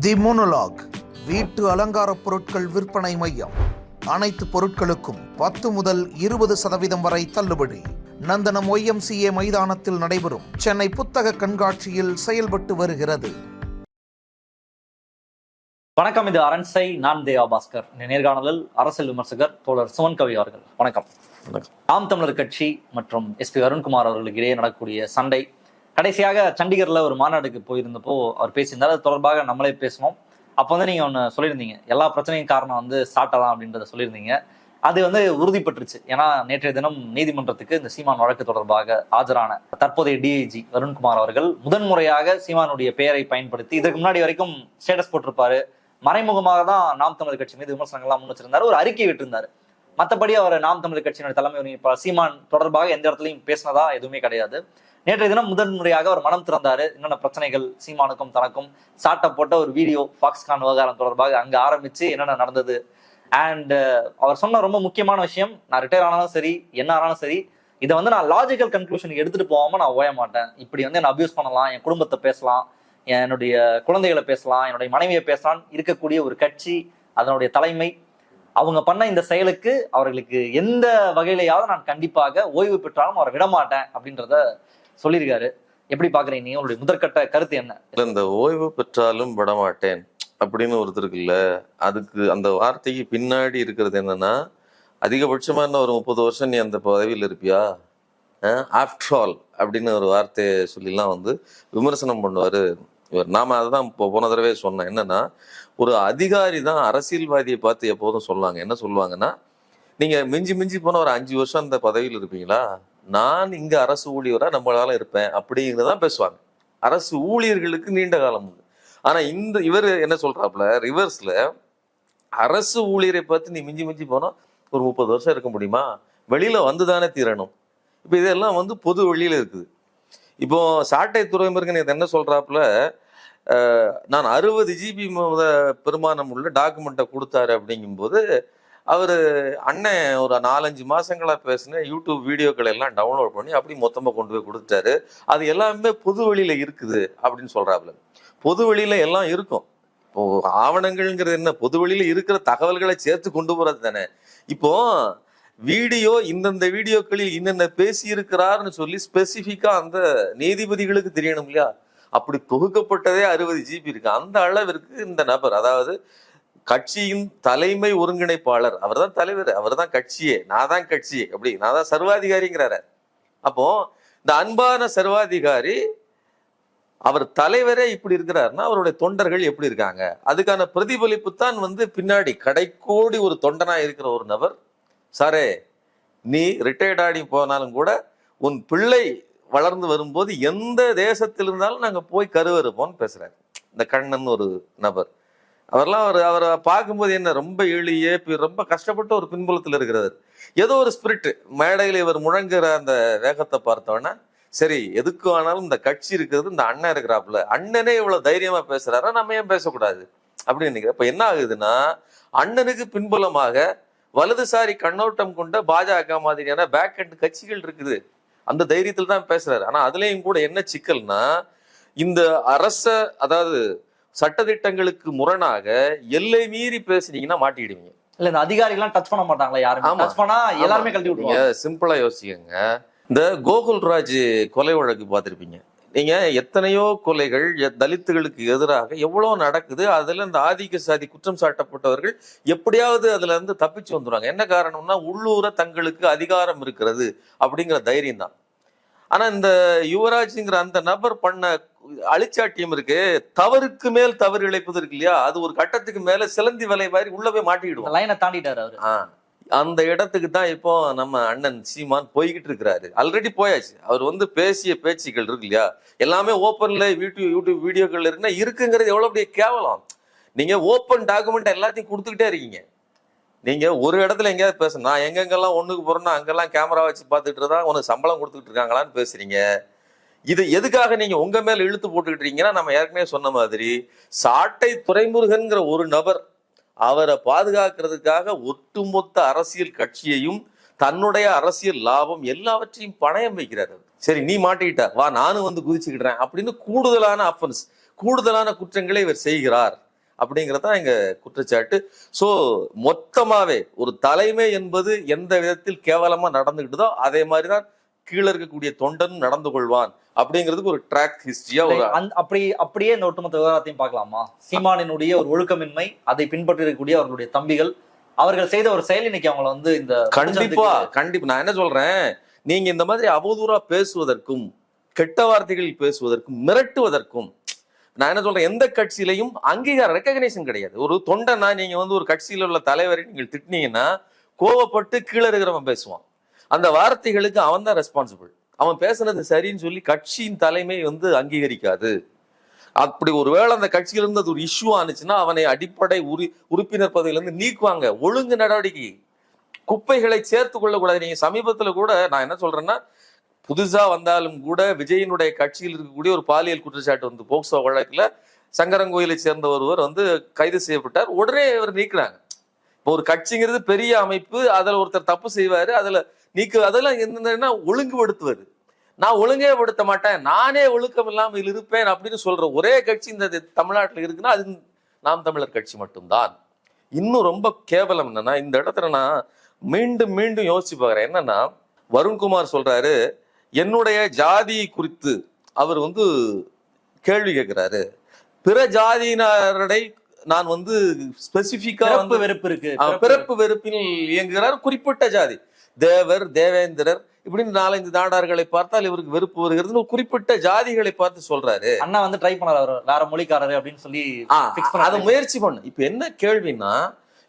தி monologue வீட்டு அலங்கார பொருட்கள் விற்பனை மையம். அனைத்து பொருட்களுக்கும் பத்து முதல் இருபது சதவீதம் வரை தள்ளுபடி. நந்தனம் ஒய்எம்சிஏ மைதானத்தில் நடைபெறும் சென்னை புத்தக கண்காட்சியில் செயல்பட்டு வருகிறது. வணக்கம் இது அரண்சை நான் தேவா பாஸ்கர். நேர்காணலில் அரசியல் விமர்சகர் தோழர் சுமன் கவி அவர்கள். வணக்கம். நாம் தமிழர் கட்சி மற்றும் எஸ்பி அருண்குமார் அவர்களுக்கு இடையே நடக்கக்கூடிய சண்டை கடைசியாக சண்டிகர்ல ஒரு மாநாடுக்கு போயிருந்தப்போ அவர் பேசியிருந்தார். அது தொடர்பாக நம்மளே பேசுவோம். அப்போ வந்து நீங்க ஒன்று சொல்லியிருந்தீங்க. எல்லா பிரச்சனையும் காரணம் வந்து சாட்டை தான் அப்படின்றத சொல்லியிருந்தீங்க. அது வந்து உறுதிப்பட்டுருச்சு. ஏன்னா நேற்றைய தினம் நீதிமன்றத்துக்கு இந்த சீமான் வழக்கு தொடர்பாக ஆஜரான தற்போதைய டிஐஜி வருண்குமார் அவர்கள் முதன்முறையாக சீமானுடைய பெயரை பயன்படுத்தி இதற்கு முன்னாடி வரைக்கும் ஸ்டேட்டஸ் போட்டிருப்பாரு. மறைமுகமாக தான் நாம் தமிழர் கட்சி மீது விமர்சனங்கள்லாம் முன் வச்சிருந்தாரு. ஒரு அறிக்கை விட்டிருந்தாரு. மற்றபடி அவர் நாம் தமிழர் கட்சியினுடைய தலைமை சீமான் தொடர்பாக எந்த இடத்துலையும் பேசினதா எதுவுமே கிடையாது. நேற்றைய தினம் முதன்முறையாக அவர் மனம் திறந்தாரு. என்னென்ன பிரச்சனைகள் சீமானுக்கும் தனக்கும்? சாட்டை போட்ட ஒரு வீடியோ ஃபாக்ஸ்கான் விவகாரம் தொடர்பாக அங்க ஆரம்பிச்சு என்னென்ன நடந்தது? அண்ட் அவர் சொன்ன ரொம்ப முக்கியமான விஷயம் நான் ரிட்டையர் ஆனாலும் சரி என்ன ஆனாலும் சரி இதை வந்து நான் லாஜிக்கல் கன்க்ளூஷனுக்கு எடுத்துட்டு போகாம நான் ஓய மாட்டேன். இப்படி வந்து என்ன அபியூஸ் பண்ணலாம் என் குடும்பத்தை பேசலாம் என்னுடைய குழந்தைகளை பேசலாம் என்னுடைய மனைவியை பேசலாம் இருக்கக்கூடிய ஒரு கட்சி அதனுடைய தலைமை அவங்க பண்ண இந்த செயலுக்கு அவர்களுக்கு எந்த வகையிலையாவது நான் கண்டிப்பாக ஓய்வு பெற்றாலும் அவரை விடமாட்டேன் அப்படின்றத சொல்லியிருக்காரு. எப்படி பாக்குறீங்க நீங்க உங்களுடைய முதற்கட்ட கருத்து என்ன? இல்ல, இந்த ஓய்வு பெற்றாலும் விடமாட்டேன் அப்படின்னு ஒருத்தர் இருக்குல்ல அதுக்கு அந்த வார்த்தைக்கு பின்னாடி இருக்கிறது என்னன்னா அதிகபட்சமா என்ன ஒரு முப்பது வருஷம் நீ அந்த பதவியில் இருப்பியா? ஆஃப்டர் ஆல் அப்படின்னு ஒரு வார்த்தையை சொல்லிலாம் வந்து விமர்சனம் பண்ணுவார் இவர். நாம அதுதான் இப்போ போன தடவை சொன்னேன். என்னன்னா ஒரு அதிகாரி தான் அரசியல்வாதியை பார்த்து எப்போதும் சொல்லுவாங்க. என்ன சொல்லுவாங்கன்னா நீங்கள் மிஞ்சி மிஞ்சி போன ஒரு அஞ்சு வருஷம் அந்த பதவியில் இருப்பீங்களா? நான் இங்க அரசு ஊழியராக நம்மளால இருப்பேன் அப்படிங்கிறதான் பேசுவாங்க. அரசு ஊழியர்களுக்கு நீண்ட காலம் உண்டு. ஆனா இந்த இவர் என்ன சொல்றாப்புல ரிவர்ஸ்ல அரசு ஊழியரை பார்த்து நீ மிஞ்சி மிஞ்சி போனா ஒரு முப்பது வருஷம் இருக்க முடியுமா? வெளியில வந்துதானே தீரணும். இப்ப இதெல்லாம் வந்து பொது வெளியில இருக்குது. இப்போ சாட்டை துறைமுருகன் இது என்ன சொல்றாப்புல நான் அறுபது ஜிபி பெருமானம் உள்ள டாக்குமெண்ட்டை கொடுத்தாரு அப்படிங்கும்போது அவர் அண்ணன் ஒரு நாலஞ்சு மாதங்களாக பேசின யூடியூப் வீடியோக்களை எல்லாம் டவுன்லோட் பண்ணி அப்படி மொத்தமாக கொண்டு போய் கொடுத்துட்டாரு. அது எல்லாமே பொது வெளியில இருக்குது அப்படின்னு சொல்றாப்புல. பொது வெளியில எல்லாம் இருக்கும். இப்போ ஆவணங்கள்ங்கிறது என்ன? பொது வெளியில இருக்கிற தகவல்களை சேர்த்து கொண்டு போறது தானே. இப்போ வீடியோ இந்தந்த வீடியோக்களில் இன்னென்ன பேசி இருக்கிறார்னு சொல்லி ஸ்பெசிஃபிக்காக அந்த நீதிபதிகளுக்கு தெரியணும் இல்லையா? அப்படி தொகுக்கப்பட்டதே அறுபது ஜிபி இருக்கு. அந்த அளவிற்கு இந்த நபர் அதாவது கட்சியின் தலைமை ஒருங்கிணைப்பாளர். அவர் தான் தலைவர் அவர் தான் கட்சியே. நான் தான் கட்சி. அப்படி நான் தான் சர்வாதிகாரிங்கிறாரு. அப்போ இந்த அன்பான சர்வாதிகாரி அவர் தலைவரே இப்படி இருக்கிறாருன்னா அவருடைய தொண்டர்கள் எப்படி இருக்காங்க? அதுக்கான பிரதிபலிப்பு தான் வந்து பின்னாடி கடைக்கோடி ஒரு தொண்டனா இருக்கிற ஒரு நபர். சாரே நீ ரிட்டையர்ட் ஆடி போனாலும் கூட உன் பிள்ளை வளர்ந்து வரும்போது எந்த தேசத்தில் இருந்தாலும் நாங்கள் போய் கருவறுப்போம்னு பேசுறாரு. இந்த கண்ணன் ஒரு நபர். அவரெல்லாம் அவர் அவரை பார்க்கும்போது என்ன ரொம்ப எளிய ரொம்ப கஷ்டப்பட்டு ஒரு பின்புலத்தில் இருக்கிறவர் ஏதோ ஒரு ஸ்பிரிட் மேடையில் இவர் முழங்குற அந்த வேகத்தை பார்த்தோன்னா சரி எதுக்கு ஆனாலும் இந்த கட்சி இருக்கிறது இந்த அண்ணன் இருக்கிறாப்புல. அண்ணனே இவ்வளவு தைரியமா பேசுறாரா? நம்ம ஏன் பேசக்கூடாது? அப்படின்னு நினைக்கிறேன். இப்ப என்ன ஆகுதுன்னா அண்ணனுக்கு பின்புலமாக வலதுசாரி கண்ணோட்டம் கொண்ட பாஜக மாதிரியான பேக் அண்ட் கட்சிகள் இருக்குது. அந்த தைரியத்தில் தான் பேசுறாரு. ஆனா அதுலயும் கூட என்ன சிக்கல்னா இந்த அரச அதாவது சட்டதிட்டங்களுக்கு முரணாக எல்லை மீறி பேசுனீங்கன்னா மாட்டிடுவீங்க இல்ல இந்த அதிகாரிகள் டச் பண்ண மாட்டாங்களா யாருமே. டச் பண்ணா எல்லாருமே கழட்டி நீங்க விட்டுருவாங்க சிம்பிளா யோசிக்கங்க இந்த கோகுல்ராஜ் கொலை வழக்கு பார்த்திருப்பீங்க. நீங்க எத்தனையோ கொலைகள் தலித்துகளுக்கு எதிராக எவ்வளவு நடக்குது அதுல இந்த ஆதிக்க சாதி குற்றம் சாட்டப்பட்டவர்கள் எப்படியாவது அதுல இருந்து தப்பிச்சு வந்துடுவாங்க என்ன காரணம்னா உள்ளூர தங்களுக்கு அதிகாரம் இருக்கிறது அப்படிங்கிற தைரியம் தான். ஆனா இந்த யுவராஜ்ங்கிற அந்த நபர் பண்ண அழிச்சாட்டியம் இருக்கு. தவறுக்கு மேல் தவறு இழைப்பது இருக்கு இல்லையா? அது ஒரு கட்டத்துக்கு மேல சிலந்தி வலை மாதிரி உள்ள போய் மாட்டிக்கிடுவோம் லைனை தாண்டிட்டாரு அவரு. அந்த இடத்துக்கு தான் இப்போ நம்ம அண்ணன் சீமான் போய்கிட்டு இருக்கிறாரு. ஆல்ரெடி போயாச்சு. அவர் வந்து பேசிய பேச்சுக்கள் இருக்கு இல்லையா? எல்லாமே ஓப்பன்ல யூடியூப் யூடியூப் வீடியோக்கள் இருக்குன்னா இருக்குங்கிறது எவ்வளவு பெரிய கேவலம். நீங்க ஓப்பன் டாக்குமெண்ட் எல்லாத்தையும் கொடுத்துக்கிட்டே இருக்கீங்க. நீங்க ஒரு இடத்துல எங்கேயாவது பேசுனா நான் எங்கெங்கெல்லாம் ஒண்ணுக்கு போறேன்னா அங்கெல்லாம் கேமரா வச்சு பார்த்துட்டு இருந்தா உனக்கு சம்பளம் கொடுத்துட்டு இருக்காங்களான்னு பேசுறீங்க. இது எதுக்காக நீங்க உங்க மேல இழுத்து போட்டுக்கிட்டு இருக்கீங்கன்னா நம்ம ஏற்கனவே சொன்ன மாதிரி சாட்டை துறைமுருகன்கிற ஒரு நபர் அவரை பாதுகாக்கிறதுக்காக ஒட்டுமொத்த அரசியல் கட்சியையும் தன்னுடைய அரசியல் லாபம் எல்லாவற்றையும் பணயம் வைக்கிறார் சரி நீ மாட்டிக்கிட்ட. வா நானும் வந்து குதிச்சுக்கிடுறேன் அப்படின்னு கூடுதலான அஃபன்ஸ் கூடுதலான குற்றங்களை இவர் செய்கிறார். அப்படிங்கறத இங்க குற்றச்சாட்டு. சோ மொத்தமாவே ஒரு தலைமை என்பது எந்த விதத்தில் கேவலமா நடந்துகிட்டதோ அதே மாதிரிதான் கீழே இருக்கக்கூடிய தொண்டன் நடந்து கொள்வான் அப்படிங்கிறதுக்கு ஒரு ட்ராக் ஹிஸ்டரியா ஒரு அப்படி அப்படியே இந்த ஒட்டுமொத்த விவகாரத்தையும் பார்க்கலாமா? சீமானினுடைய ஒரு ஒழுக்கமின்மை அதை பின்பற்றி இருக்கக்கூடிய அவர்களுடைய தம்பிகள் அவர்கள் செய்த ஒரு செயல் இன்னைக்கு அவங்கள வந்து இந்த கண்டிப்பா கண்டிப்பா. நான் என்ன சொல்றேன்? நீங்க இந்த மாதிரி அவதூறா பேசுவதற்கும் கெட்ட வார்த்தைகள் பேசுவதற்கும் மிரட்டுவதற்கும் நான் என்ன சொல்றேன் எந்த கட்சியிலையும் அங்கீகாரம் ரெக்கக்னேஷன் கிடையாது. ஒரு தொண்டனா நீங்க வந்து ஒரு கட்சியில உள்ள தலைவரை நீங்கள் திட்டினீங்கன்னா கோவப்பட்டு கீழே இருக்கிறவன் பேசுவான். அந்த வார்த்தைகளுக்கு அவன் தான் ரெஸ்பான்சிபிள் அவன் பேசுனது சரின்னு சொல்லி கட்சியின் தலைமை வந்து அங்கீகரிக்காது. அப்படி ஒருவேளை அந்த கட்சியில இருந்து அது ஒரு இஷ்யூ ஆனிச்சுன்னா அவனை அடிப்படை உரி உறுப்பினர் பதவியிலிருந்து நீக்குவாங்க. ஒழுங்கு நடவடிக்கை. குப்பைகளை சேர்த்து கொள்ளக்கூடாது. நீங்க சமீபத்துல கூட நான் என்ன சொல்றேன்னா புதுசா வந்தாலும் கூட விஜயினுடைய கட்சியில் இருக்கக்கூடிய ஒரு பாலியல் குற்றச்சாட்டு வந்து போக்சோ வழக்குல சங்கரங்கோயிலை சேர்ந்த ஒருவர் வந்து கைது செய்யப்பட்டார். உடனே இவர் நீக்குறாங்க. இப்போ ஒரு கட்சிங்கிறது பெரிய அமைப்பு அதுல ஒருத்தர் தப்பு செய்வாரு அதுல நீக்கு அதெல்லாம் என்னன்னா ஒழுங்குபடுத்துவது நான் ஒழுங்கே படுத்த மாட்டேன் நானே ஒழுக்கம் இல்லாமல் இருப்பேன் அப்படின்னு சொல்ற ஒரே கட்சி இந்த தமிழ்நாட்டில் இருக்குன்னா அது நாம் தமிழர் கட்சி மட்டும்தான். இன்னும் ரொம்ப கேவலம் என்னன்னா இந்த இடத்துல நான் மீண்டும் மீண்டும் யோசிச்சு பார்க்குறேன். என்னன்னா வருண்குமார் சொல்றாரு என்னுடைய ஜாதி குறித்து அவர் வந்து கேள்வி கேட்கிறாரு. பிற ஜாதியினரை நான் வந்து ஸ்பெசிபிக்கா பிறப்பு வந்து வெறுப்பு இருக்கு. பிறப்பு வெறுப்பில் இயங்குகிறார் குறிப்பிட்ட ஜாதி. தேவர் தேவேந்திரர் இப்படின்னு நாலஞ்சு நாடார்களை பார்த்தால் இவருக்கு வெறுப்பு வருகிறதுன்னு ஒரு குறிப்பிட்ட ஜாதிகளை பார்த்து சொல்றாரு. அண்ணா வந்து ட்ரை பண்ணாரு வேற மொழிக்காரரு அப்படின்னு சொல்லி அதை முயற்சி பண்ணு. இப்ப என்ன கேள்வின்னா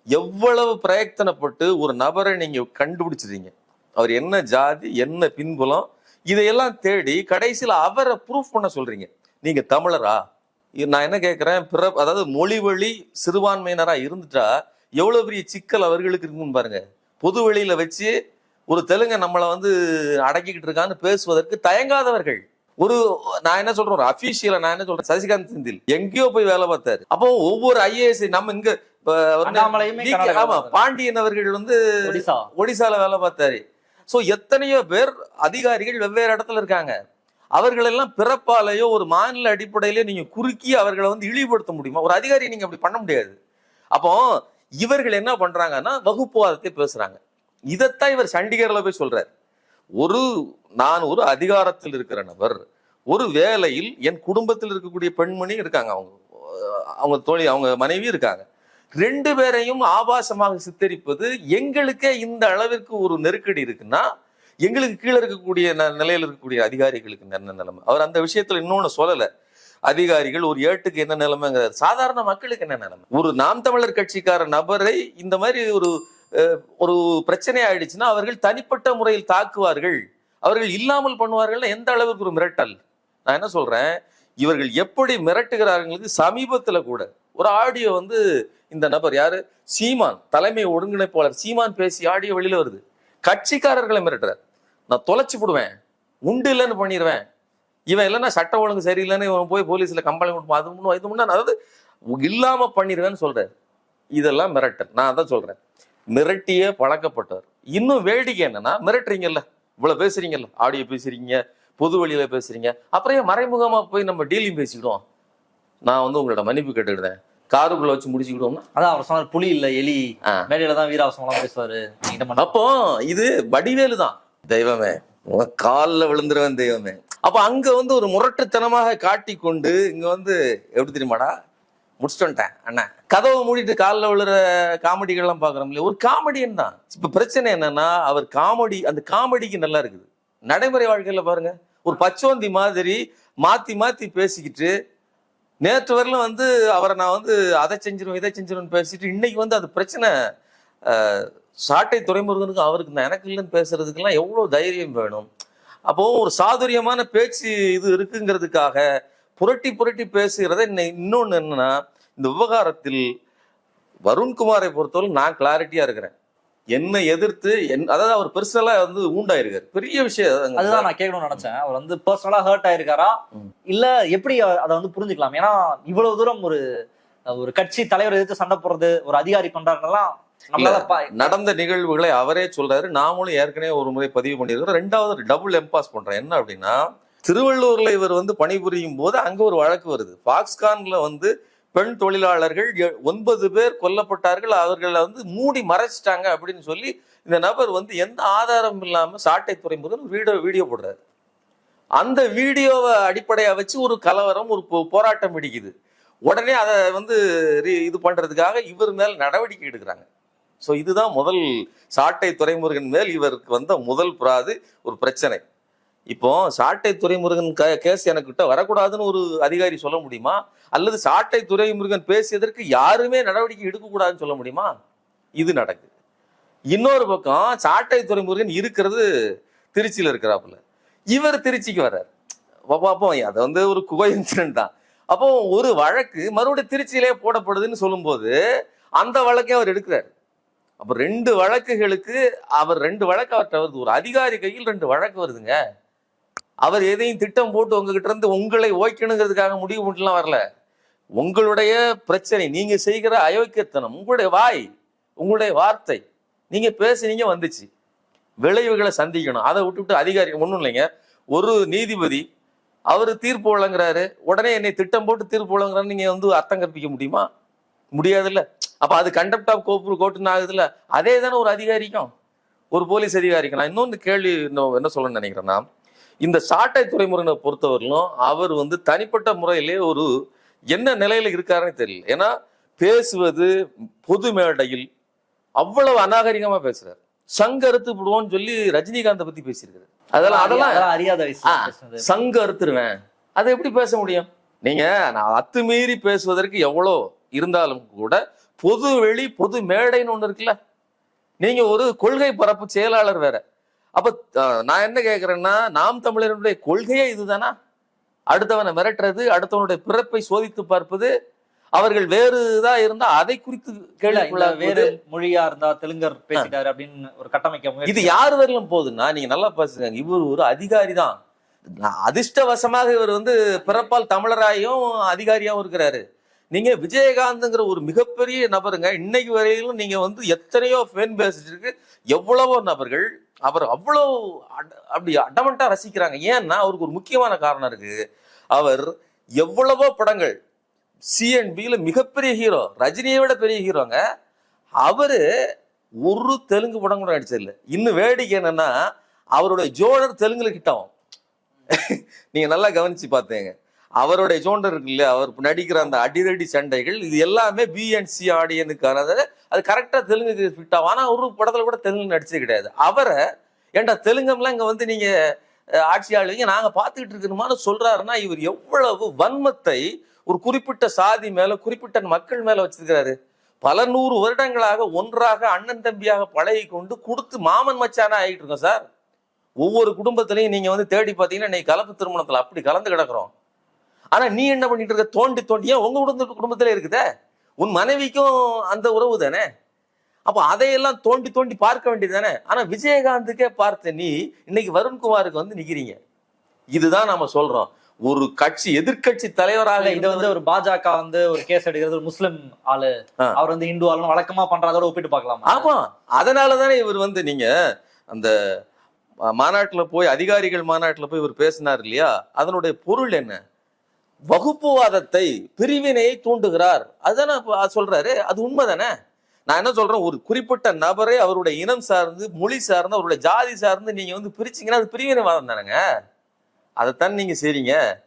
எவ்வளவு பிரயத்தனப்பட்டு ஒரு நபரை நீங்க கண்டுபிடிச்சிருங்க அவர் என்ன ஜாதி என்ன பின்புலம் இதையெல்லாம் தேடி கடைசியில அவரை ப்ரூஃப் பண்ண சொல்றீங்க. நீங்க தமிழரா? நான் என்ன கேட்கிறேன் பிற அதாவது மொழி வழி சிறுபான்மையினரா இருந்துட்டா எவ்வளவு பெரிய சிக்கல் அவர்களுக்கு இருக்குன்னு பாருங்க. பொது வெளியில வச்சு ஒரு தெலுங்க நம்மளை வந்து அடக்கிக்கிட்டு இருக்கான்னு பேசுவதற்கு தயங்காதவர்கள். ஒரு நான் என்ன சொல்றேன் ஒரு அபிஷியலா நான் என்ன சொல்றேன் சசிகாந்த் செந்தில் எங்கேயோ போய் வேலை பார்த்தாரு. அப்போ ஒவ்வொரு ஐஏஎஸ் நம்ம இங்க ஆமா. பாண்டியன் அவர்கள் வந்து ஒடிசா. ஒடிசால வேலை பார்த்தாரு. ஸோ எத்தனையோ பேர் அதிகாரிகள் வெவ்வேறு இடத்துல இருக்காங்க. அவர்களெல்லாம் பிறப்பாலேயோ ஒரு மாநில அடிப்படையிலேயோ நீங்கள் குறுக்கி அவர்களை வந்து இழிவுபடுத்த முடியுமா? ஒரு அதிகாரி நீங்கள் அப்படி பண்ண முடியாது. அப்போ இவர்கள் என்ன பண்ணுறாங்கன்னா வகுப்புவாதத்தை பேசுகிறாங்க இதைத்தான் இவர் சண்டிகரில் போய் சொல்கிறார் ஒரு நான் ஒரு அதிகாரத்தில் இருக்கிற நபர் ஒரு வேலையில் என் குடும்பத்தில் இருக்கக்கூடிய பெண்மணி இருக்காங்க. அவங்க அவங்க தோழி அவங்க மனைவி இருக்காங்க. ரெண்டு பேரையும் ஆபாசமாக சித்தரிப்பது எங்களுக்கே இந்த அளவிற்கு ஒரு நெருக்கடி இருக்குன்னா எங்களுக்கு கீழே இருக்கக்கூடிய ந- நிலையில இருக்கக்கூடிய அதிகாரிகளுக்கு என்ன நிலைமை? அவர் அந்த விஷயத்துல இன்னொன்னு சொல்லல. அதிகாரிகள் ஒரு ஏட்டுக்கு என்ன நிலைமைங்கிறது சாதாரண மக்களுக்கு என்ன நிலைமை? ஒரு நாம் தமிழர் கட்சிக்கார நபரை இந்த மாதிரி ஒரு ஒரு பிரச்சனை ஆயிடுச்சுன்னா அவர்கள் தனிப்பட்ட முறையில் தாக்குவார்கள். அவர்கள் இல்லாமல் பண்ணுவார்கள் எந்த அளவுக்கு ஒரு மிரட்டல். நான் என்ன சொல்றேன்? இவர்கள் எப்படி மிரட்டுகிறார்களுக்கு சமீபத்துல கூட. ஒரு ஆடியோ வந்து இந்த நபர் யாரு? சீமான் தலைமை ஒருங்கிணைப்பாளர். சீமான் பேசி ஆடியோ வெளியில வருது. கட்சிக்காரர்களை மிரட்டுறார். நான் தொலைச்சு போடுவேன் உண்டு இல்லைன்னு பண்ணிடுவேன் இவன் இல்லைன்னா சட்ட ஒழுங்கு சரியில்லைன்னு இவன் போய் போலீஸ்ல கம்ப்ளைண்ட் கொடுப்பான். அது முன்னும் இது முன்னா அதாவது இல்லாம பண்ணிடுவேன்னு சொல்றாரு. இதெல்லாம் மிரட்டல். நான் அதான் சொல்றேன். மிரட்டியே பழக்கப்பட்டவர். இன்னும் வேடிக்கை என்னன்னா மிரட்டுறீங்கல்ல. இவ்வளவு பேசுறீங்கல்ல. ஆடியோ பேசுறீங்க பொது வழியில பேசுறீங்க. அப்புறம் மறைமுகமா போய் நம்ம டீலிங் பேசிக்கிடுவோம்? நான் வந்து உங்களோட மன்னிப்பு கேட்டுக்கிட்டேன் காருக்குள்ள வச்சு முடிச்சுக்கிடுவோம்னா அதான் அவர் சொன்னார் புலி இல்ல எலி. மேடையில தான் வீராவசம் எல்லாம் பேசுவாரு அப்போ இது வடிவேலு தான். தெய்வமே கால்ல விழுந்துருவேன் தெய்வமே. அப்ப அங்க வந்து ஒரு முரட்டுத்தனமாக காட்டி கொண்டு இங்க வந்து எப்படி தெரியுமாடா? முடிச்சுட்டு வந்துட்டேன் அண்ணன் கதவை மூடிட்டு காலில் விழுற காமெடிகள் எல்லாம் பாக்குறோம் இல்லையா? ஒரு காமெடியன் தான். இப்ப பிரச்சனை என்னன்னா அவர் காமெடி அந்த காமெடிக்கு நல்லா இருக்குது. நடைமுறை வாழ்க்கையில பாருங்க. ஒரு பச்சோந்தி மாதிரி மாத்தி மாத்தி பேசிக்கிட்டு நேற்று வரலும் வந்து அவரை நான் வந்து அதை செஞ்சிடும் இதை செஞ்சிருவேன் பேசிட்டு இன்னைக்கு வந்து அது பிரச்சனை. சாட்டை துறைமுருகனுக்கும் அவருக்கு நான் எனக்கு இல்லைன்னு பேசுறதுக்கெல்லாம் எவ்வளோ தைரியம் வேணும்? அப்போ ஒரு சாதுரியமான பேச்சு இது இருக்குங்கிறதுக்காக புரட்டி புரட்டி பேசுகிறத இன்ன- இன்னொன்று என்னன்னா இந்த விவகாரத்தில் வருண்குமாரை பொறுத்தவரை நான் கிளாரிட்டியா இருக்கிறேன். என்னை எதிர்த்து என் அதாவது அவர் பெர்சனலா வந்து ஊண்டாயிருக்காரு. பெரிய விஷயம். அதுதான் நான் கேட்கணும்னு நினைச்சேன். அவர் வந்து பர்சனலா ஹர்ட் ஆயிருக்காரா. இல்ல எப்படி அதை வந்து புரிஞ்சுக்கலாம்? ஏன்னா இவ்வளவு தூரம் ஒரு ஒரு கட்சி தலைவர் எதிர்த்து சண்டை போடுறது ஒரு அதிகாரி பண்றாருலாம் நடந்த நிகழ்வுகளை அவரே சொல்றாரு. நாமளும் ஏற்கனவே ஒரு முறை பதிவு பண்ணியிருக்கிறோம். ரெண்டாவது டபுள் எம்பாஸ் பண்றேன். என்ன அப்படின்னா திருவள்ளூர்ல இவர் வந்து பணிபுரியும் போது அங்க ஒரு வழக்கு வருது. பாக்ஸ்கான்ல வந்து பெண் தொழிலாளர்கள் எ- ஒன்பது பேர் கொல்லப்பட்டார்கள். அவர்களை வந்து மூடி மறைச்சிட்டாங்க அப்படின்னு சொல்லி இந்த நபர் வந்து எந்த ஆதாரம் இல்லாமல் சாட்டை துறைமுருகன் வீடியோ வீடியோ போடுறாரு. அந்த வீடியோவை அடிப்படையாக வச்சு ஒரு கலவரம் ஒரு போ- போராட்டம் வெடிக்குது. உடனே அதை வந்து இது பண்ணுறதுக்காக இவர் மேல் நடவடிக்கை எடுக்கிறாங்க. ஸோ இதுதான் முதல் சாட்டை துறைமுருகன் மேல் இவருக்கு வந்த முதல் புறாது ஒரு பிரச்சனை. இப்போ சாட்டை துறைமுருகன் க- கேஸ் எனக்கிட்ட வரக்கூடாதுன்னு ஒரு அதிகாரி சொல்ல முடியுமா? அல்லது சாட்டை துறைமுருகன் பேசியதற்கு யாருமே நடவடிக்கை எடுக்கக்கூடாதுன்னு சொல்ல முடியுமா? இது நடக்குது. இன்னொரு பக்கம் சாட்டை துறைமுருகன் இருக்கிறது திருச்சியில் இருக்கிறாப்புல. இவர் திருச்சிக்கு வர்றார். பார்ப்போம் அது வந்து ஒரு கோயின்சிடன்ட் தான். அப்போ ஒரு வழக்கு மறுபடியும் திருச்சியிலே போடப்படுதுன்னு சொல்லும்போது அந்த வழக்கை அவர் எடுக்கிறார். அப்போ ரெண்டு வழக்குகளுக்கு அவர் ரெண்டு வழக்கு அவர்கிட்ட வருது. ஒரு அதிகாரி கையில் ரெண்டு வழக்கு வருதுங்க. அவர் எதையும் திட்டம் போட்டு உங்ககிட்ட இருந்து உங்களை ஓய்க்கணுங்கிறதுக்காக முடிவு மட்டும்லாம் வரல. உங்களுடைய பிரச்சனை நீங்க செய்கிற அயோக்கியத்தனம் உங்களுடைய வாய் உங்களுடைய வார்த்தை நீங்க பேசுனீங்க வந்துச்சு. விளைவுகளை சந்திக்கணும். அதை விட்டுவிட்டு அதிகாரி ஒன்றும் இல்லைங்க. ஒரு நீதிபதி அவர் தீர்ப்பு வழங்குறாரு. உடனே என்னை திட்டம் போட்டு தீர்ப்பு வழங்குறான்னு நீங்க வந்து அர்த்தம் கற்பிக்க முடியுமா? முடியாதுல்ல. அப்ப அது கண்டக்ட் ஆஃப் கோப்பு கோட்டுன்னு ஆகுதுல்ல. அதே தானே ஒரு அதிகாரிக்கும். ஒரு போலீஸ் அதிகாரிக்கும். நான் இன்னொன்று கேள்வி இன்னும் என்ன சொல்லணும்னு நினைக்கிறேன்னா இந்த சாட்டை துறைமுருகனை பொறுத்தவரையிலும் அவர் வந்து தனிப்பட்ட முறையிலே ஒரு என்ன நிலையில இருக்காருன்னு தெரியல. ஏன்னா பேசுவது பொது மேடையில் அவ்வளவு அநாகரிகமா பேசுறாரு. சங்க அறுத்து விடுவோம்னு சொல்லி ரஜினிகாந்தை பத்தி பேசியிருக்காரு அதெல்லாம் அதெல்லாம் அறியாத சங்க அறுத்துருவேன். அதை எப்படி பேச முடியும்? நீங்க நான் அத்துமீறி பேசுவதற்கு எவ்வளோ இருந்தாலும் கூட பொது வெளி பொது மேடைன்னு ஒண்ணு இருக்குல்ல. நீங்க ஒரு கொள்கை பரப்பு செயலாளர் வேற. அப்ப நான் என்ன கேக்குறேன்னா நாம் தமிழர்களுடைய கொள்கையே இதுதானா? அடுத்தவனை மிரட்டுறது அடுத்தவனுடைய பிறப்பை சோதித்து பார்ப்பது அவர்கள் வேறு இதா இருந்தா அதை குறித்து கேள்விக்குள்ளாகுவது வேறு மொழியா இருந்தா தெலுங்கர் பேசிட்டாரு அப்படின்னு ஒரு கட்டமைக்க இது யார் வரலும் போகுதுன்னா நீங்க நல்லா பேசுங்க. இவர் ஒரு அதிகாரி தான். அதிர்ஷ்டவசமாக இவர் வந்து பிறப்பால் தமிழராயும் அதிகாரியாவும் இருக்கிறாரு. நீங்க விஜயகாந்த்ங்கிற ஒரு மிகப்பெரிய நபருங்க. இன்னைக்கு வரையிலும் நீங்க வந்து எத்தனையோ ஃபேன் பேஸ் இருக்கு எவ்வளவோ நபர்கள் அவர் அவ்வளோ அட- அப்படி அடமெண்ட்டாக ரசிக்கிறாங்க. ஏன்னா அவருக்கு ஒரு முக்கியமான காரணம் இருக்கு. அவர் எவ்வளவோ படங்கள் சிஎன்பியில் மிகப்பெரிய ஹீரோ ரஜினியை விட பெரிய ஹீரோங்க அவர் ஒரு தெலுங்கு படம் கூட நடிச்சதில்லை இன்னும் வேடிக்கை என்னன்னா அவருடைய ஜோடர் தெலுங்குல கிட்டவும் நீங்கள் நல்லா கவனிச்சு பார்த்தீங்க அவருடைய ஜோண்டர் இருக்கு இல்லையா அவர் நடிக்கிற அந்த அடிதடி சண்டைகள் இது எல்லாமே பிஎன்சி ஆடியனுக்கானதை அது கரெக்டாக தெலுங்குக்கு ஃபிட் ஆகும். ஆனால் ஒரு படத்தில் கூட தெலுங்கு நடிச்சது கிடையாது. அவரை ஏன்டா தெலுங்கம்லாம் இங்கே வந்து நீங்கள் அஹ், நாங்கள் பார்த்துக்கிட்டு இருக்கணுமான்னு சொல்கிறாருன்னா இவர் எவ்வளவு வன்மத்தை ஒரு குறிப்பிட்ட சாதி மேலே குறிப்பிட்ட மக்கள் மேலே வச்சிருக்கிறாரு. பல நூறு வருடங்களாக ஒன்றாக அண்ணன் தம்பியாக பழகி கொண்டு கொடுத்து மாமன் மச்சானா ஆகிட்டு இருக்கோம் சார். ஒவ்வொரு குடும்பத்திலையும் நீங்கள் வந்து தேடி பார்த்தீங்கன்னா இன்னைக்கு கலப்பு திருமணத்தில் அப்படி கலந்து கிடக்குறோம். ஆனால் நீ என்ன பண்ணிட்டு இருக்க? தோண்டி தோண்டி. ஏன் உங்க குடும்ப குடும்பத்திலே இருக்குதே? உன் மனைவிக்கும் அந்த உறவு தானே? அப்போ அதையெல்லாம் தோண்டி தோண்டி பார்க்க வேண்டியது தானே? ஆனா விஜயகாந்துக்கே பார்த்த நீ இன்னைக்கு வருண்குமாருக்கு வந்து நிக்கிறீங்க. இதுதான் நாம சொல்றோம். ஒரு கட்சி எதிர்க்கட்சி தலைவராக இது வந்து ஒரு பாஜக வந்து ஒரு கேஸ் எடுக்கிறது ஒரு முஸ்லிம் ஆளு. அவர் வந்து இந்து ஆளுன்னு வழக்கமா பண்றதோட ஒப்பிட்டு பார்க்கலாமா? ஆமா. அதனால தானே இவர் வந்து நீங்க அந்த மாநாட்டுல போய் அதிகாரிகள் மாநாட்டுல போய் இவர் பேசினார் இல்லையா? அதனுடைய பொருள் என்ன? வகுப்புவாதத்தை பிரிவினையை தூண்டுகிறார். அதுதானே சொல்றாரு? அது உண்மைதானே? நான் என்ன சொல்றேன்? ஒரு குறிப்பிட்ட நபரை அவருடைய இனம் சார்ந்து மொழி சார்ந்து அவருடைய ஜாதி சார்ந்து நீங்க வந்து பிரிச்சீங்கன்னா அது பிரிவினைவாதம் தானேங்க? அதைத்தான் நீங்க செய்றீங்க.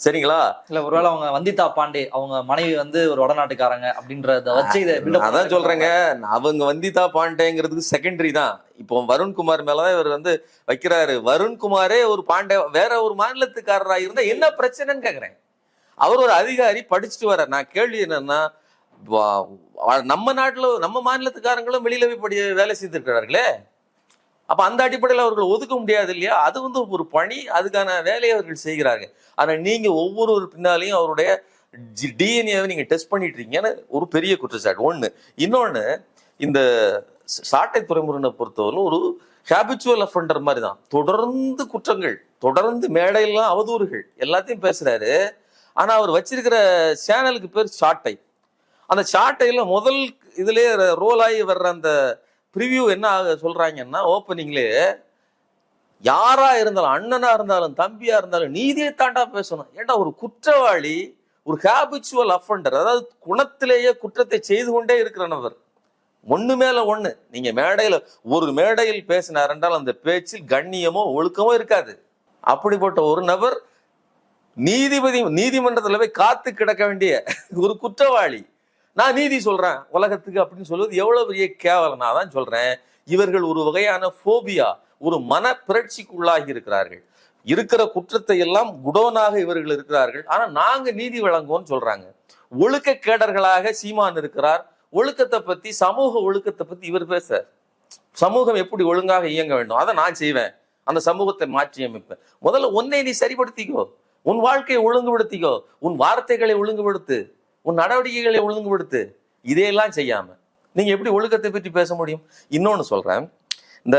சரிங்களா? இல்ல ஒருவேளை அவங்க வந்திதா பாண்டே அவங்க மனைவி வந்து ஒரு வடநாட்டுக்காரங்க அப்படின்றத வச்சு இதை அதான். சொல்றேங்க. அவங்க வந்திதா பாண்டேங்கிறதுக்கு செகண்டரி தான். இப்போ வருண்குமார் மேலதான் இவர் வந்து வைக்கிறாரு. வருண்குமாரே ஒரு பாண்டே வேற ஒரு மாநிலத்துக்காரரா இருந்தா என்ன பிரச்சனைன்னு கேக்குறேன். அவர் ஒரு அதிகாரி படிச்சுட்டு வர நான் கேள்வி என்னன்னா நம்ம நாட்டுல நம்ம மாநிலத்துக்காரங்களும் வெளியில போய் படி வேலை செய்திருக்கிறார்களே அப்போ அந்த அடிப்படையில் அவர்கள் ஒதுக்க முடியாது இல்லையா? அது வந்து ஒரு பணி அதுக்கான வேலையை அவர்கள் செய்கிறாங்க ஆனால் நீங்கள் ஒவ்வொரு பின்னாலையும் அவருடைய டிஎன்ஏவை நீங்கள் டெஸ்ட் பண்ணிட்டு இருக்கீங்கன்னு ஒரு பெரிய குற்றச்சாட்டு. ஒன்று இன்னொன்று இந்த சாட்டை துறைமுருகனை பொறுத்தவரை ஒரு ஹேபிச்சுவல் அஃபண்டர் மாதிரி தான் தொடர்ந்து குற்றங்கள் தொடர்ந்து மேடையெல்லாம் அவதூறுகள் எல்லாத்தையும் பேசுறாரு. ஆனால் அவர் வச்சிருக்கிற சேனலுக்கு பேர் சாட்டை. அந்த சாட்டையில் முதல் இதுலேயே ரோல் ஆகி வர்ற அந்த ப்ரிவியூ என்ன ஆக சொல்கிறாங்கன்னா ஓப்பனிங்லேயே யாராக இருந்தாலும் அண்ணனாக இருந்தாலும் தம்பியாக இருந்தாலும் நீதியை தாண்டா பேசணும். ஏன்டா ஒரு குற்றவாளி ஒரு ஹேபிச்சுவல் அஃபண்டர் அதாவது குணத்திலேயே குற்றத்தை செய்து கொண்டே இருக்கிற நபர். ஒன்று மேலே ஒன்று நீங்கள் மேடையில் ஒரு மேடையில் பேசினார் என்றால் அந்த பேச்சில் கண்ணியமோ ஒழுக்கமோ இருக்காது. அப்படிப்பட்ட ஒரு நபர் நீதிபதி நீதிமன்றத்தில் போய் காத்து கிடக்க வேண்டிய ஒரு குற்றவாளி நான் நீதி சொல்றேன். உலகத்துக்கு அப்படின்னு சொல்வது எவ்வளவு பெரிய கேவலம் நான் தான் சொல்றேன். இவர்கள் ஒரு வகையான ஃபோபியா ஒரு மன புரட்சிக்குள்ளாகி இருக்கிறார்கள். இருக்கிற குற்றத்தை எல்லாம் குடோனாக இவர்கள் இருக்கிறார்கள். ஆனா நாங்க நீதி வழங்குவோம்னு சொல்றாங்க. ஒழுக்க கேடர்களாக சீமான் இருக்கிறார். ஒழுக்கத்தை பத்தி சமூக ஒழுக்கத்தை பத்தி இவர் பேச சமூகம் எப்படி ஒழுங்காக இயங்க வேண்டும்? அதை நான் செய்வேன். அந்த சமூகத்தை மாற்றி அமைப்பேன். முதல்ல உன்னை நீ சரிப்படுத்திக்கோ. உன் வாழ்க்கையை ஒழுங்குபடுத்திக்கோ. உன் வார்த்தைகளை ஒழுங்குபடுத்து. உன் நடவடிக்கைகளை ஒழுங்குபடுத்து இதையெல்லாம் செய்யாம. நீங்க எப்படி ஒழுக்கத்தை பற்றி பேச முடியும்? இன்னொன்னு சொல்றேன். இந்த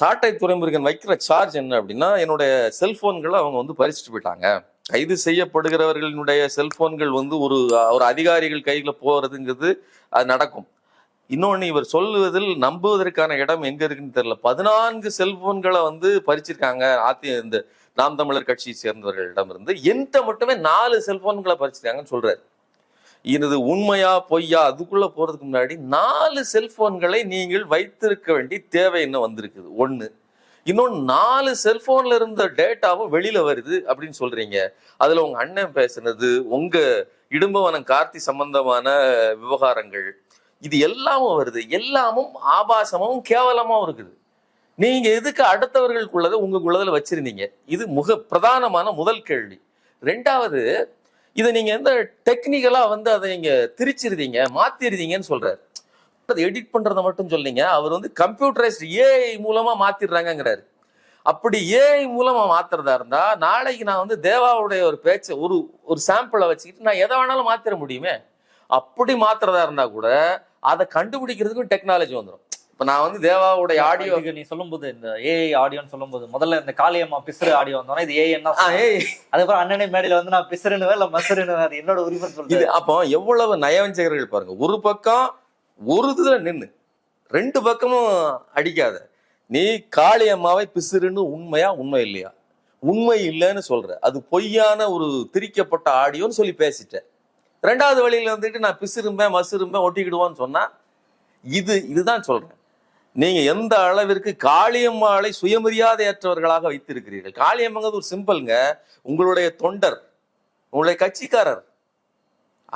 சாட்டை துறைமுருகன் வைக்கிற சார்ஜ் என்ன அப்படின்னா என்னுடைய செல்போன்களை அவங்க வந்து பறிச்சுட்டு போயிட்டாங்க. கைது செய்யப்படுகிறவர்களுடைய செல்போன்கள் வந்து ஒரு ஒரு அதிகாரிகள் கையில போறதுங்கிறது அது நடக்கும். இன்னொன்று இவர் சொல்லுவதில் நம்புவதற்கான இடம் எங்கே இருக்குன்னு தெரியல. பதினான்கு செல்போன்களை வந்து பறிச்சிருக்காங்க அதி இந்த நாம் தமிழர் கட்சியை சேர்ந்தவர்களிடம் இருந்து என்கிட்ட மட்டுமே நாலு செல்போன்களை பறிச்சிருக்காங்கன்னு சொல்றாரு. இது உண்மையா பொய்யா அதுக்குள்ள போறதுக்கு முன்னாடி நாலு செல்போன்களை நீங்கள் வைத்திருக்க வேண்டிய தேவை என்ன வந்திருக்குது? ஒன்று இன்னொன்று நாலு செல்போன்ல இருந்த டேட்டாவும் வெளியில வருது அப்படின்னு சொல்றீங்க. அதுல உங்க அண்ணன் பேசுனது உங்க இடும்பவனம் கார்த்தி சம்பந்தமான விவகாரங்கள் இது எல்லாமும் வருது. எல்லாமும் ஆபாசமும் கேவலமும் இருக்குது. நீங்க எதுக்கு அடுத்தவர்களுக்குள்ளதை உங்களுக்குள்ளதில் வச்சிருந்தீங்க? இது முக பிரதானமான முதல் கேள்வி. ரெண்டாவது இதை நீங்க எந்த டெக்னிக்கலா வந்து அதை நீங்க திரிச்சிருந்தீங்க மாத்திருந்தீங்கன்னு சொல்றாரு. அதை எடிட் பண்றதை மட்டும் சொன்னீங்க அவர் வந்து கம்ப்யூட்டரைஸ்ட் ஏஐ மூலமா மாத்திடுறாங்கிறாரு அப்படி ஏஐ மூலமா மாத்துறதா இருந்தா நாளைக்கு நான் வந்து தேவாவுடைய ஒரு பேச்சை ஒரு ஒரு சாம்பிளை வச்சுக்கிட்டு நான் எதை வேணாலும் மாத்திர முடியுமே? அப்படி மாத்துறதா இருந்தா கூட அதை கண்டுபிடிக்கிறதுக்கும் டெக்னாலஜி வந்துடும் இப்ப நான் வந்து தேவாவுடைய ஆடியோ நீ சொல்லும்போது இந்த ஏஐ ஆடியோன்னு சொல்லும்போது முதல்ல இந்த காளியம்மா பிசுறு ஆடியோ வந்தோன்னா இது ஏஐ என்ன அதுக்கப்புறம் அண்ணனே மேடையில வந்து நான் பிசுறுனுவேன் இல்ல மசுறுனுவேன் அது என்னோட உரிமை சொல்றேன் அப்போ எவ்வளவு நயவஞ்சகர்கள் பாருங்க. ஒரு பக்கம் ஒரு இதுல நின்னு ரெண்டு பக்கமும் அடிக்காத. நீ காளி அம்மாவை பிசுறுன்னு உண்மையா உண்மை இல்லையா? உண்மை இல்லைன்னு சொல்ற. அது பொய்யான ஒரு திரிக்கப்பட்ட ஆடியோன்னு சொல்லி பேசிட்ட. ரெண்டாவது வழியில் வந்துட்டு நான் பிசுரும்பேன் மசுரும்பேன் ஒட்டிக்கிடுவான்னு சொன்னா இது இதுதான் சொல்றேன். நீங்க எந்த அளவிற்கு காளியம்மாளை சுயமரியாதையற்றவர்களாக வைத்திருக்கிறீர்கள்? காளியம்மங்கிறது ஒரு சிம்பிள்ங்க. உங்களுடைய தொண்டர் உங்களுடைய கட்சிக்காரர்.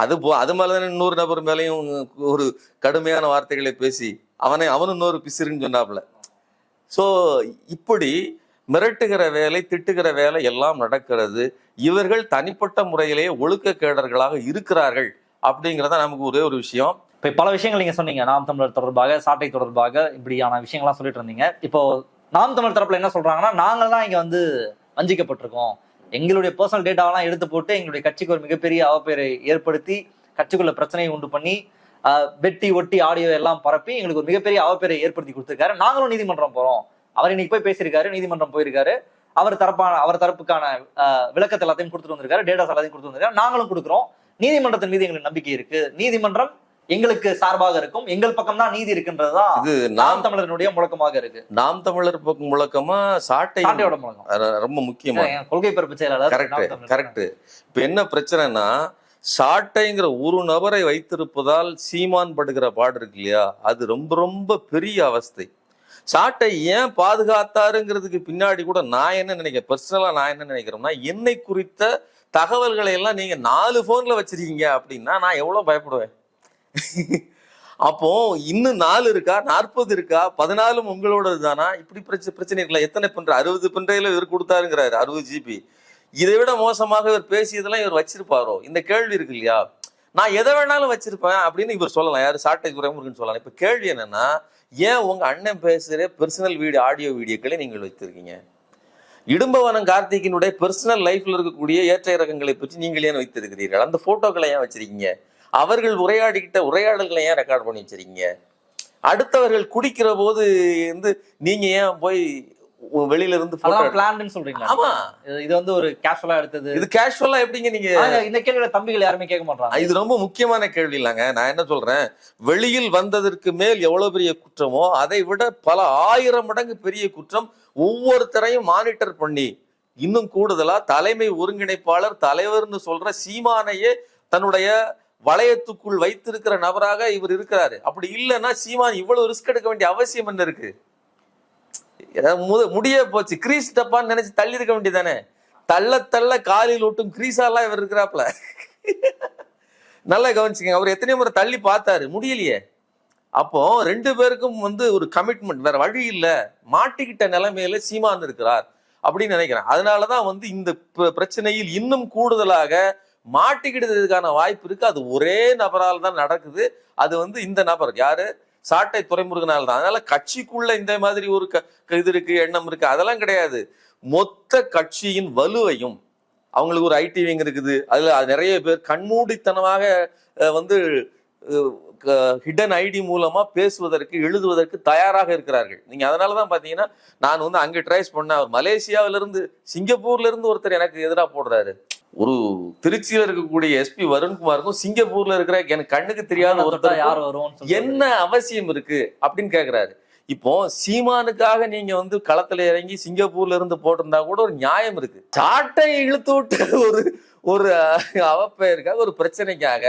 அது போ அது மேலே இன்னொரு நபர் மேலேயும் ஒரு கடுமையான வார்த்தைகளை பேசி அவனை அவனும் இன்னொரு பிசிறுன்னு சொன்னாப்புல. ஸோ இப்படி மிரட்டுகிற வேலை திட்டுகிற வேலை எல்லாம் நடக்கிறது. இவர்கள் தனிப்பட்ட முறையிலேயே ஒழுக்கக்கேடர்களாக இருக்கிறார்கள் அப்படிங்கிறத நமக்கு ஒரே ஒரு விஷயம். இப்போ பல விஷயங்கள் நீங்கள் சொன்னீங்க நாம் தமிழர் தொடர்பாக சாட்டை தொடர்பாக இப்படியான விஷயங்கள்லாம் சொல்லிட்டு இருந்தீங்க. இப்போ நாம் தமிழர் தரப்பில் என்ன சொல்றாங்கன்னா நாங்கள் தான் இங்கே வந்து வஞ்சிக்கப்பட்டிருக்கோம். எங்களுடைய பர்சனல் டேட்டாவெல்லாம் எடுத்து போட்டு எங்களுடைய கட்சிக்கு ஒரு மிகப்பெரிய அவப்பெயரை ஏற்படுத்தி கட்சிக்குள்ள பிரச்சனையை உண்டு பண்ணி வெட்டி ஒட்டி ஆடியோ எல்லாம் பரப்பி எங்களுக்கு ஒரு மிகப்பெரிய அவப்பெயரை ஏற்படுத்தி கொடுத்துருக்காரு. நாங்களும் நீதிமன்றம் போகிறோம் அவர் இன்னைக்கு போய் பேசியிருக்காரு நீதிமன்றம் போயிருக்காரு. அவர் தரப்பான அவர் தரப்புக்கான விளக்கத்தை எல்லாத்தையும் கொடுத்துட்டு வந்திருக்காரு டேட்டாஸ் எல்லாத்தையும் கொடுத்து வந்திருக்காரு. நாங்களும் கொடுக்குறோம். நீதிமன்றத்தின் மீது எங்களுக்கு நம்பிக்கை இருக்கு. நீதிமன்றம் எங்களுக்கு சார்பாக இருக்கும். எங்கள் பக்கம் தான் நீதி இருக்குன்றதுதான் இது நாம் தமிழர்களுடைய முழக்கமாக இருக்கு. நாம் தமிழர் பக்கம் முழக்கமா சாட்டை சாட்டையோட முழக்கம். ர- ரொம்ப முக்கியமா. கொள்கை பரப்பு செயலாளர் கரெக்ட். கரெக்ட் இப்ப என்ன பிரச்சனைனா சாட்டைங்கிற ஒரு நபரை வைத்திருப்பதால் சீமான் படுகிற பாடு இருக்கு இல்லையா? அது ரொம்ப ரொம்ப பெரிய அவஸ்தை. சாட்டை ஏன் பாதுகாத்தாருங்கிறதுக்கு பின்னாடி கூட நான் என்ன நினைக்கிறேன்? பர்சனலா நான் என்ன நினைக்கிறேன்னா என்னை குறித்த தகவல்களை எல்லாம் நீங்க நாலு போன்ல வச்சிருக்கீங்க அப்படின்னா நான் எவ்வளவு பயப்படுவேன்? அப்போ இன்னும் நாலு இருக்கா? நாற்பது இருக்கா? பதினாலும் உங்களோடது தானா இப்படி பிரச்சனை பிரச்சனை இருக்கலாம் எத்தனை பண்ற? அறுபது பண்றையில இவர் கொடுத்தாருங்கிறாரு அறுபது ஜிபி இதை விட மோசமாக இவர் பேசியதெல்லாம் இவர் வச்சிருப்பாரோ? இந்த கேள்வி இருக்கு இல்லையா? நான் எதை வேணாலும் வச்சிருப்பேன் அப்படின்னு இவர் சொல்லலாம். யாரு? சாட்டை துறைமுருகன் சொல்லலாம். இப்ப கேள்வி என்னன்னா ஏன் உங்கள் அண்ணன் பேசுகிற பர்சனல் வீடியோ ஆடியோ வீடியோக்களை நீங்கள் வைத்திருக்கீங்க? இடும்பவனம் கார்த்திகினுடைய பர்சனல் லைஃப்ல இருக்கக்கூடிய ஏற்ற இறக்கங்களை பற்றி நீங்கள் ஏன் வைத்திருக்கிறீர்கள்? அந்த போட்டோக்களை ஏன் வச்சிருக்கீங்க? அவர்கள் உரையாடிக்கிட்ட உரையாடல்களை ஏன் ரெக்கார்ட் பண்ணி வச்சிருக்கீங்க? அடுத்தவர்கள் குடிக்கிற போது வந்து நீங்கள் ஏன் போய் வெளியில இருந்து பிளான்னு சொல்றீங்களா? ஆமா. இது- வந்து ஒரு கேஷுவலா எடுத்தது. இது கேஷுவலா எப்படிங்க நீங்க இந்த கேள்வியோட தம்பிகள் யாருமே கேட்க மாட்டாங்க இது ரொம்ப முக்கியமான கேள்வி இல்லைங்க. நான் என்ன சொல்றேன்? வெளியில் வந்ததற்கு மேல் எவ்வளவு பெரிய குற்றமோ அதை விட பல ஆயிரம் மடங்கு பெரிய குற்றம் ஒவ்வொருத்தரையும் மானிட்டர் பண்ணி இன்னும் கூடுதலா தலைமை ஒருங்கிணைப்பாளர் தலைவர்னு சொல்ற சீமானையே தன்னுடைய வளையத்துக்குள் வைத்திருக்கிற நபராக இவர் இருக்கிறாரு. அப்படி இல்லைன்னா சீமான் இவ்வளவு ரிஸ்க் எடுக்க வேண்டிய அவசியம் என்ன இருக்கு? முத- முடிய போச்சு. கிரீஸ் டப்பான்னு நினைச்சு தள்ளி இருக்க வேண்டியதானே தள்ள தள்ள காலில் ஒட்டும் கிரீஸாலாம் இவர் இருக்கிறாப்ல நல்லா கவனிச்சுங்க அவர் எத்தனை முறை தள்ளி பார்த்தாரு. முடியலையே. அப்போ ரெண்டு பேருக்கும் வந்து ஒரு கமிட்மெண்ட் வேற வழி இல்லை. மாட்டிக்கிட்ட நிலைமையில சீமான் இருக்கிறார் அப்படின்னு நினைக்கிறேன். அதனாலதான் வந்து இந்த பிர- பிரச்சனையில் இன்னும் கூடுதலாக மாட்டிக்கிடுறதுக்கான வாய்ப்பு இருக்கு. அது ஒரே நபரால் தான் நடக்குது. அது வந்து இந்த நபர். யாரு? சாட்டை துறைமுருகனால் தான். அதனால கட்சிக்குள்ள இந்த மாதிரி ஒரு க- இது இருக்கு எண்ணம் இருக்கு அதெல்லாம் கிடையாது. மொத்த கட்சியின் வலுவையும் அவங்களுக்கு ஒரு ஐடி விங் இருக்குது. அதுல அது நிறைய பேர் கண்மூடித்தனமாக அஹ், வந்து ஹிடன் ஐடி மூலமா பேசுவதற்கு எழுதுவதற்கு தயாராக இருக்கிறார்கள். நீங்க அதனாலதான் பாத்தீங்கன்னா நான் வந்து அங்க ட்ரேஸ் பண்ண அவர் மலேசியாவில இருந்து சிங்கப்பூர்ல இருந்து ஒருத்தர் எனக்கு எதிராக போடுறாரு. ஒரு திருச்சியில இருக்கக்கூடிய எஸ்பி வருண்குமாருக்கும் சிங்கப்பூர்ல இருக்கிற எனக்கு கண்ணுக்கு தெரியாத ஒருத்தர் யார் வருவோம் என்ன அவசியம் இருக்கு? அப்படின்னு கேக்குறாரு. இப்போ சீமானுக்காக நீங்க வந்து களத்துல இறங்கி சிங்கப்பூர்ல இருந்து போட்டிருந்தா கூட ஒரு நியாயம் இருக்கு. சாட்டை இழுத்து விட்டு ஒரு ஒரு அவப்பெயருக்காக ஒரு பிரச்சனைக்காக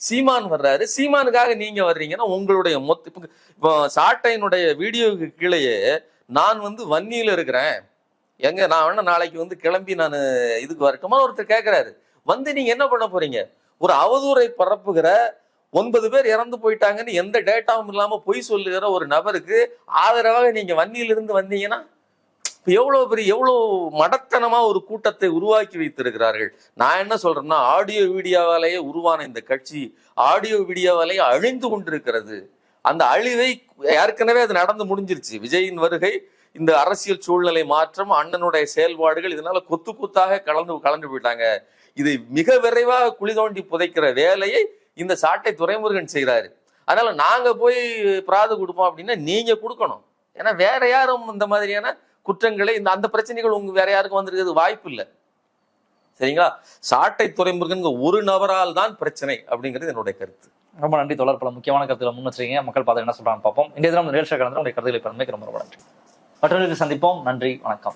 சீமான் வர்றாரு. சீமானுக்காக நீங்க வர்றீங்கன்னா உங்களுடைய மொத்த இப்போ இப்போ சாட்டையினுடைய வீடியோவுக்கு கீழேயே நான் வந்து வன்னியில இருக்கிறேன். எங்க நான் வேணா நாளைக்கு வந்து கிளம்பி நான் இதுக்கு வரட்டுமா ஒருத்தர் கேட்கிறாரு வந்து நீங்க என்ன பண்ண போறீங்க? ஒரு அவதூறை பரப்புகிற ஒன்பது பேர் இறந்து போயிட்டாங்கன்னு எந்த டேட்டாவும் இல்லாம பொய் சொல்லுகிற ஒரு நபருக்கு ஆதரவாக நீங்க வன்னியிலிருந்து வந்தீங்கன்னா எவ்வளோ பெரிய எவ்வளோ மடத்தனமாக ஒரு கூட்டத்தை உருவாக்கி வைத்திருக்கிறார்கள். நான் என்ன சொல்கிறேன்னா ஆடியோ வீடியோவாலேயே உருவான இந்த கட்சி ஆடியோ வீடியோவாலேயே அழிந்து கொண்டிருக்கிறது. அந்த அழிவை ஏற்கனவே அது நடந்து முடிஞ்சிருச்சு. விஜயின் வருகை இந்த அரசியல் சூழ்நிலை மாற்றம் அண்ணனுடைய செயல்பாடுகள் இதனால கொத்து கொத்தாக கலந்து கலந்து போயிட்டாங்க. இதை மிக விரைவாக குழி தோண்டி புதைக்கிற வேலையை இந்த சாட்டை துறைமுருகன் செய்கிறாரு அதனால நாங்க போய் பிராது கொடுப்போம் அப்படின்னா நீங்க கொடுக்கணும். ஏன்னா வேற யாரும் இந்த மாதிரியான குற்றங்களை இந்த அந்த பிரச்சனைகள் உங்க வேற யாருக்கும் வந்திருக்கிறது வாய்ப்பு இல்லை. சரிங்களா? சாட்டை துறைமுருகன் ஒரு நபரால் தான் பிரச்சனை அப்படிங்கிறது என்னுடைய கருத்து. ரொம்ப நன்றி தொடர் பல முக்கியமான கருத்துக்களை முன் வச்சிருக்கீங்க. மக்கள் பார்த்து என்ன சொல்றாங்க பார்ப்போம். இந்த தினம் நிகழ்ச்சி கலந்து உங்களுடைய கருத்துக்களை பெருமைக்கு ரொம்ப ரொம்ப நன்றி. மற்றவர்களுக்கு சந்திப்போம். நன்றி. வணக்கம்.